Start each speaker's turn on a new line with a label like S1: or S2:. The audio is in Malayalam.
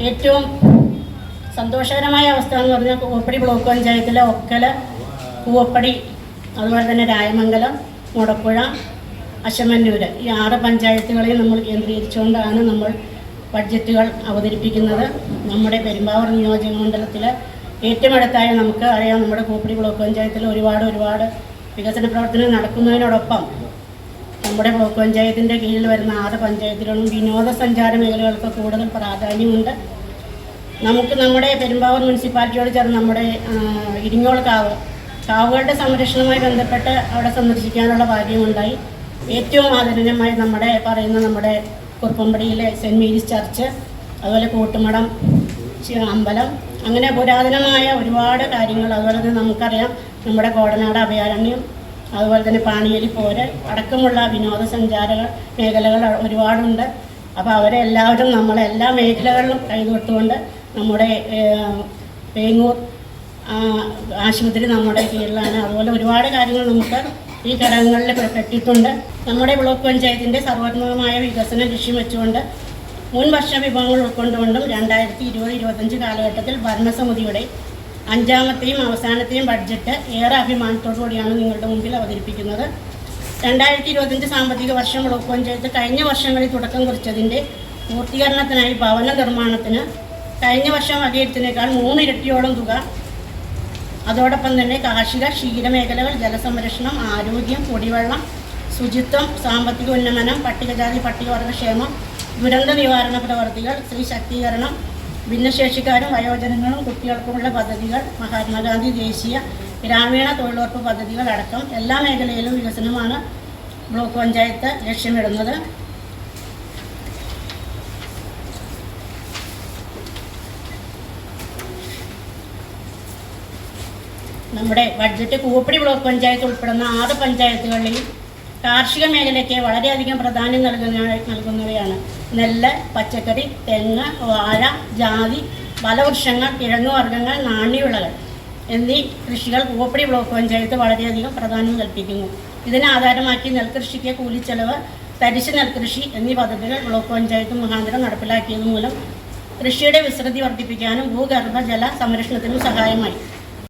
S1: ഏറ്റവും സന്തോഷകരമായ അവസ്ഥ എന്ന് പറഞ്ഞാൽ കൂവപ്പടി ബ്ലോക്ക് പഞ്ചായത്തിലെ ഒക്കല കൂവപ്പടി അതുപോലെ തന്നെ രായമംഗലം മുടപ്പുഴ അശമന്നൂര്. ഈ ആറ് പഞ്ചായത്തുകളെയും നമ്മൾ കേന്ദ്രീകരിച്ചുകൊണ്ടാണ് നമ്മൾ ബഡ്ജറ്റുകൾ അവതരിപ്പിക്കുന്നത്. നമ്മുടെ പെരുമ്പാവൂർ നിയോജക മണ്ഡലത്തിലെ ഏറ്റവും അടുത്തായ നമുക്ക് അറിയാം നമ്മുടെ കൂപ്പടി ബ്ലോക്ക് പഞ്ചായത്തിൽ ഒരുപാട് ഒരുപാട് വികസന പ്രവർത്തനങ്ങൾ നടക്കുന്നതിനോടൊപ്പം നമ്മുടെ ബ്ലോക്ക് പഞ്ചായത്തിന്റെ കീഴിൽ വരുന്ന ആറ് പഞ്ചായത്തുകളും വിനോദസഞ്ചാര മേഖലകൾക്ക് കൂടുതൽ പ്രാധാന്യമുണ്ട്. നമുക്ക് നമ്മുടെ പെരുമ്പാവൂർ മുനിസിപ്പാലിറ്റിയോട് ചേർന്ന് നമ്മുടെ ഇരിങ്ങോൾ കാവ് കാവുകളുടെ സംരക്ഷണവുമായി ബന്ധപ്പെട്ട് അവിടെ സന്ദർശിക്കാനുള്ള ഭാഗ്യമുണ്ടായി. ഏറ്റവും ആദരണീയമായി നമ്മുടെ പറയുന്ന നമ്മുടെ കുറുപ്പമ്പടിയിലെ സെന്റ് മേരീസ് ചർച്ച് അതുപോലെ കൂട്ടുമടം അമ്പലം അങ്ങനെ പുരാതനമായ ഒരുപാട് കാര്യങ്ങൾ അതുപോലെ തന്നെ നമുക്കറിയാം നമ്മുടെ കോടനാട് അഭയാരണ്യം അതുപോലെ തന്നെ പാണിയരി പോര് അടക്കമുള്ള വിനോദസഞ്ചാര മേഖലകൾ ഒരുപാടുണ്ട്. അപ്പോൾ അവരെ എല്ലാവരും നമ്മളെ എല്ലാ മേഖലകളിലും കൈകൊട്ടുകൊണ്ട് നമ്മുടെ പേങ്ങൂർ ആശുപത്രി നമ്മുടെ കീഴിലാണ്. അതുപോലെ ഒരുപാട് കാര്യങ്ങൾ നമുക്ക് ഈ ഘടകങ്ങളിൽ പെട്ടിട്ടുണ്ട്. നമ്മുടെ ബ്ലോക്ക് പഞ്ചായത്തിന്റെ സർവാത്മകമായ വികസന ലക്ഷ്യം വെച്ചുകൊണ്ട് മുൻ വർഷ വിഭവങ്ങൾ ഉൾക്കൊണ്ടുകൊണ്ടും രണ്ടായിരത്തി ഇരുപത് ഇരുപത്തഞ്ച് കാലഘട്ടത്തിൽ ഭരണസമിതിയുടെ അഞ്ചാമത്തെയും അവസാനത്തെയും ബഡ്ജറ്റ് ഏറെ അഭിമാനത്തോടുകൂടിയാണ് നിങ്ങളുടെ മുമ്പിൽ അവതരിപ്പിക്കുന്നത്. രണ്ടായിരത്തി ഇരുപത്തഞ്ച് സാമ്പത്തിക വർഷം ബ്ലോക്ക് പഞ്ചായത്ത് കഴിഞ്ഞ വർഷങ്ങളിൽ തുടക്കം കുറിച്ചതിന്റെ പൂർത്തീകരണത്തിനായി ഭവന നിർമ്മാണത്തിന് കഴിഞ്ഞ വർഷം വകയിരുത്തിനേക്കാൾ മൂന്നിരട്ടിയോളം തുക. അതോടൊപ്പം തന്നെ കാർഷിക ക്ഷീരമേഖലകൾ ജലസംരക്ഷണം ആരോഗ്യം കുടിവെള്ളം ശുചിത്വം സാമ്പത്തിക ഉന്നമനം പട്ടികജാതി പട്ടികവർഗക്ഷേമം ദുരന്ത നിവാരണ പ്രവർത്തികൾ സ്ത്രീ ശാക്തീകരണം ഭിന്നശേഷിക്കാരും വയോജനങ്ങളും കുട്ടികൾക്കുമുള്ള പദ്ധതികൾ മഹാത്മാഗാന്ധി ദേശീയ ഗ്രാമീണ തൊഴിലുറപ്പ് പദ്ധതികൾ അടക്കം എല്ലാ മേഖലയിലും വികസനമാണ് ബ്ലോക്ക് പഞ്ചായത്ത് ലക്ഷ്യമിടുന്നത്. നമ്മുടെ ബഡ്ജറ്റ് കൂപ്പടി ബ്ലോക്ക് പഞ്ചായത്ത് ഉൾപ്പെടുന്ന ആറ് പഞ്ചായത്തുകളിൽ കാർഷിക മേഖലയ്ക്ക് വളരെയധികം പ്രാധാന്യം നൽകുന്ന നൽകുന്നവയാണ് നെല്ല് പച്ചക്കറി തെങ്ങ് വാഴ ജാതി ഫലവൃക്ഷങ്ങൾ കിഴങ്ങുവർഗങ്ങൾ നാണ്യവിളകൾ എന്നീ കൃഷികൾ പൂപ്പടി ബ്ലോക്ക് പഞ്ചായത്ത് വളരെയധികം പ്രാധാന്യം കൽപ്പിക്കുന്നു. ഇതിനെ ആധാരമാക്കി നെൽകൃഷിക്ക് കൂലിച്ചെലവ് തരിശ് നെൽകൃഷി എന്നീ പദ്ധതികൾ ബ്ലോക്ക് പഞ്ചായത്ത് മുഖാന്തരം നടപ്പിലാക്കിയത് മൂലം കൃഷിയുടെ വിസ്തൃതി വർദ്ധിപ്പിക്കാനും ഭൂഗർഭജല സംരക്ഷണത്തിനും സഹായമായി.